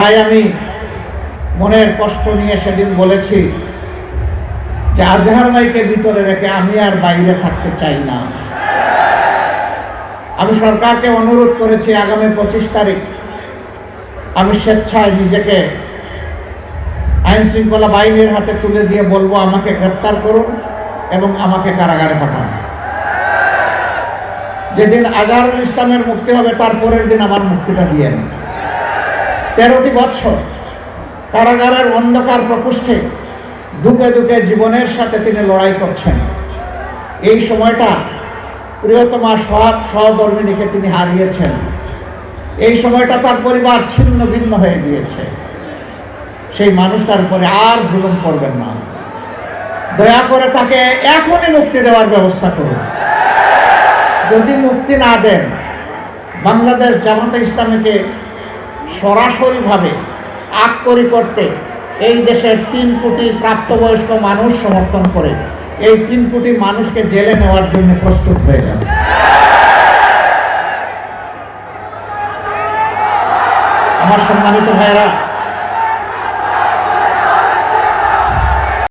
তাই আমি মনের কষ্ট নিয়ে সেদিন বলেছি যে আজহার ভাইকে ভিতরে রেখে আমি আর বাইরে থাকতে চাই না। আমি সরকারকে অনুরোধ করেছি আগামী পঁচিশ তারিখ আমি স্বেচ্ছায় নিজেকে আইন শৃঙ্খলা বাহিনীর হাতে তুলে দিয়ে বলব, আমাকে গ্রেপ্তার করুন এবং আমাকে কারাগারে পাঠান। যেদিন আজহারুল ইসলামের মুক্তি হবে, তার পরের দিন আমার মুক্তিটা দিয়ে নিন। তেরোটি বছর কারাগারের অন্ধকার প্রকোষ্ঠে দুকে দুকে জীবনের সাথে তিনি লড়াই করছেন। এই সময়টা প্রিয়তমা সৎ সহধর্মিনীকে তিনি হারিয়েছেন। এই সময়টা তার পরিবার ছিন্ন ভিন্ন হয়ে গিয়েছে। সেই মানুষটার উপরে আর জুলুম করবেন না। দয়া করে তাকে এখনই মুক্তি দেওয়ার ব্যবস্থা করুন। যদি মুক্তি না দেন, বাংলাদেশ জামাতে ইসলামীকে সরাসরিভাবে আক্করি করতে এই দেশের তিন কোটি প্রাপ্তবয়স্ক মানুষ সমর্থন করে। এই তিন কোটি মানুষকে জেলে নেওয়ার জন্য প্রস্তুত হয়ে যাবে। আমার সম্মানিত ভাইয়েরা